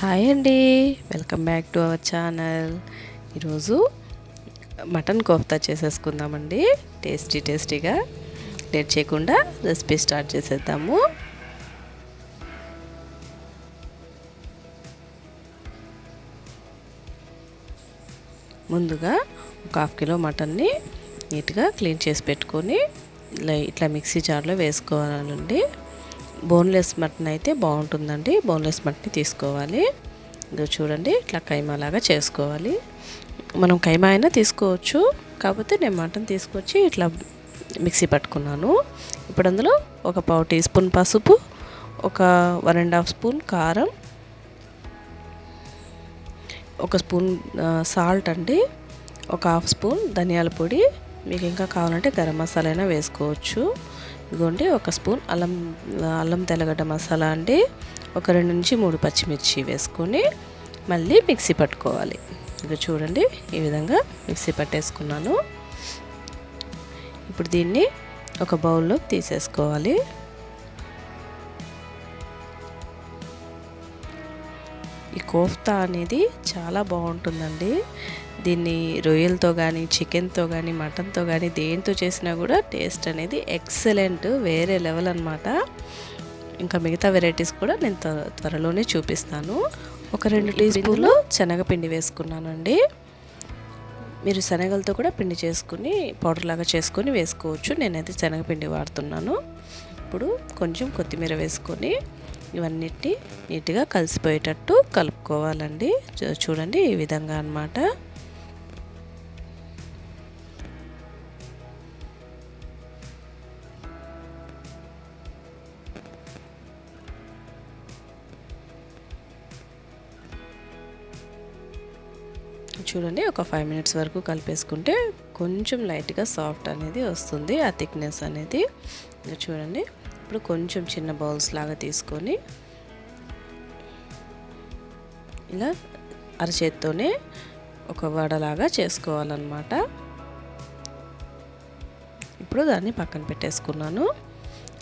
Hi అండి. Welcome back to our channel. ఈరోజు mutton kofta చేసేసుకుందామండి. టేస్టీ టేస్టీగా. లేట్ చేయకుండా రెసిపీ స్టార్ట్ చేసేద్దాము. ముందుగా ఒక హాఫ్ కిలో మటన్ని నీట్గా క్లీన్ చేసి పెట్టుకొని ఇలా ఇట్లా మిక్సీ జార్లో వేసుకోవాలండి. బోన్లెస్ మటన్ అయితే బాగుంటుందండి. బోన్లెస్ మటన్ తీసుకోవాలి. ఇది చూడండి ఇట్లా కైమాలాగా చేసుకోవాలి. మనం కైమా అయినా తీసుకోవచ్చు. కాకపోతే నేను మటన్ తీసుకొచ్చి ఇట్లా మిక్సీ పట్టుకున్నాను. ఇప్పుడు అందులో ఒక పావు టీ స్పూన్ పసుపు ఒక వన్ అండ్ హాఫ్ స్పూన్ కారం ఒక స్పూన్ సాల్ట్ అండి ఒక హాఫ్ స్పూన్ ధనియాల పొడి. మీకు ఇంకా కావాలంటే గరం మసాలా అయినా వేసుకోవచ్చు. ఇదిగోండి ఒక స్పూన్ అల్లం అల్లం తెల్లగడ్డ మసాలా అండి. ఒక రెండు నుంచి మూడు పచ్చిమిర్చి వేసుకొని మళ్ళీ మిక్సీ పట్టుకోవాలి. ఇది చూడండి ఈ విధంగా మిక్సీ పట్టేసుకున్నాను. ఇప్పుడు దీన్ని ఒక బౌల్లో తీసేసుకోవాలి. ఈ కోఫ్తా అనేది చాలా బాగుంటుందండి. దీన్ని రొయ్యలతో కానీ చికెన్తో కానీ మటన్తో కానీ దేంతో చేసినా కూడా టేస్ట్ అనేది ఎక్సలెంట్ వేరే లెవెల్ అనమాట ఇంకా మిగతా వెరైటీస్ కూడా నేను త్వరలోనే చూపిస్తాను. ఒక రెండు టీ స్పూన్లు శనగపిండి వేసుకున్నానండి. మీరు శనగలతో కూడా పిండి చేసుకుని పౌడర్ లాగా చేసుకొని వేసుకోవచ్చు. నేనైతే శనగపిండి వాడుతున్నాను. ఇప్పుడు కొంచెం కొత్తిమీర వేసుకొని ఇవన్నిటిని నీట్గా కలిసిపోయేటట్టు కలుపుకోవాలండి. చూడండి ఈ విధంగా అనమాట చూడండి ఒక ఫైవ్ మినిట్స్ వరకు కలిపేసుకుంటే కొంచెం లైట్గా సాఫ్ట్ అనేది వస్తుంది ఆ థిక్నెస్ అనేది. చూడండి ఇప్పుడు కొంచెం చిన్న బౌల్స్ లాగా తీసుకొని ఇలా అరచేత్తోనే ఒక వడలాగా చేసుకోవాలన్నమాట. ఇప్పుడు దాన్ని పక్కన పెట్టేసుకున్నాను.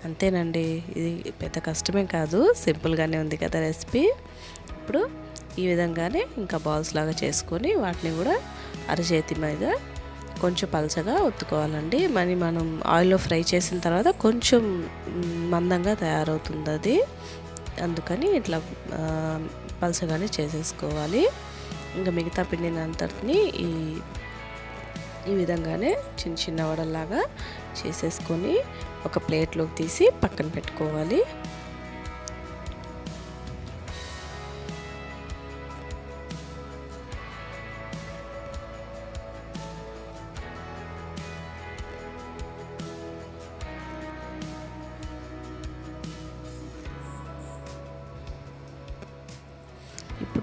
అంతేనండి ఇది పెద్ద కష్టమే కాదు సింపుల్గానే ఉంది కదా రెసిపీ ఇప్పుడు ఈ విధంగానే ఇంకా బాల్స్ లాగా చేసుకొని వాటిని కూడా అరచేతి మీద కొంచెం పలచగా ఒత్తుకోవాలండి. మరి మనం ఆయిల్లో ఫ్రై చేసిన తర్వాత కొంచెం మందంగా తయారవుతుంది అది. అందుకని ఇట్లా పలసగానే చేసేసుకోవాలి. ఇంకా మిగతా పిండిని అంతటిని ఈ ఈ విధంగానే చిన్న చిన్న వడల్లాగా చేసేసుకొని ఒక ప్లేట్లోకి తీసి పక్కన పెట్టుకోవాలి.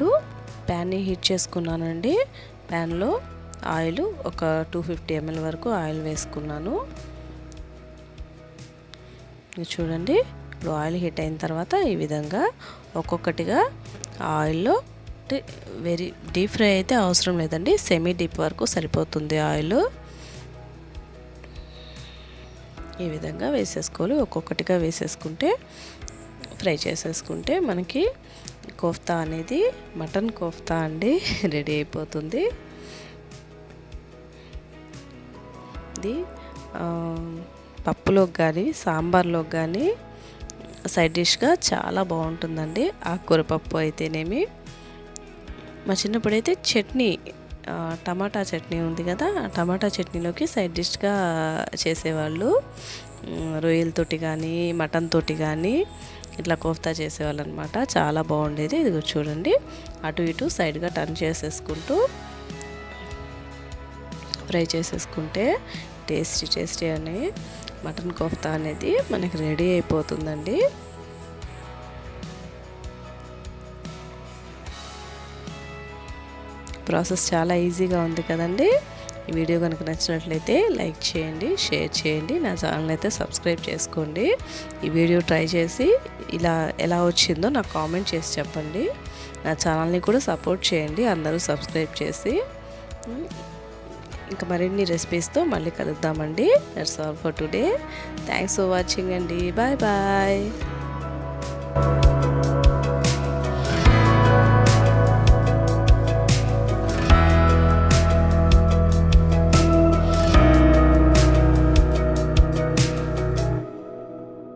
ఇప్పుడు ప్యాన్ని హీట్ చేసుకున్నానండి. ప్యాన్లో ఆయిల్ ఒక టూ ఫిఫ్టీ ఎంఎల్ వరకు ఆయిల్ వేసుకున్నాను. చూడండి. ఇప్పుడు ఆయిల్ హీట్ అయిన తర్వాత ఈ విధంగా ఒక్కొక్కటిగా ఆయిల్లో వెరీ డీప్ ఫ్రై అయితే అవసరం లేదండి. సెమీ డీప్ వరకు సరిపోతుంది ఆయిల్ ఈ విధంగా వేసేసుకోవాలి. ఒక్కొక్కటిగా వేసేసుకుంటే ఫ్రై చేసేసుకుంటే మనకి కోఫ్తా అనేది మటన్ కోఫ్తా అండి రెడీ అయిపోతుంది. ఇది పప్పులోకి కానీ సాంబార్లోకి కానీ సైడ్ డిష్గా చాలా బాగుంటుందండి. ఆకుకూరపప్పు అయితేనేమి. మా చిన్నప్పుడు అయితే చట్నీ టమాటా చట్నీ ఉంది కదా టమాటా చట్నీలోకి సైడ్ డిష్గా చేసేవాళ్ళు. రొయ్యలతోటి కానీ మటన్ తోటి కానీ ఇట్లా కోఫ్తా చేసేవాళ్ళు అనమాట చాలా బాగుండేది. ఇది చూడండి. అటు ఇటు సైడ్గా టర్న్ చేసేసుకుంటూ ఫ్రై చేసేసుకుంటే టేస్టీ టేస్టీ అని మటన్ కోఫ్తా అనేది మనకి రెడీ అయిపోతుందండి. ప్రాసెస్ చాలా ఈజీగా ఉంది కదండి. ఈ వీడియో కనుక నచ్చినట్లయితే లైక్ చేయండి షేర్ చేయండి నా ఛానల్ అయితే సబ్స్క్రైబ్ చేసుకోండి. ఈ వీడియో ట్రై చేసి ఇలా ఎలా వచ్చిందో నాకు కామెంట్ చేసి చెప్పండి. నా ఛానల్ని కూడా సపోర్ట్ చేయండి అందరూ సబ్స్క్రైబ్ చేసి. ఇంకా మరిన్ని రెసిపీస్తో మళ్ళీ కలుద్దామండి. That's all for today thanks for watching అండి. Bye bye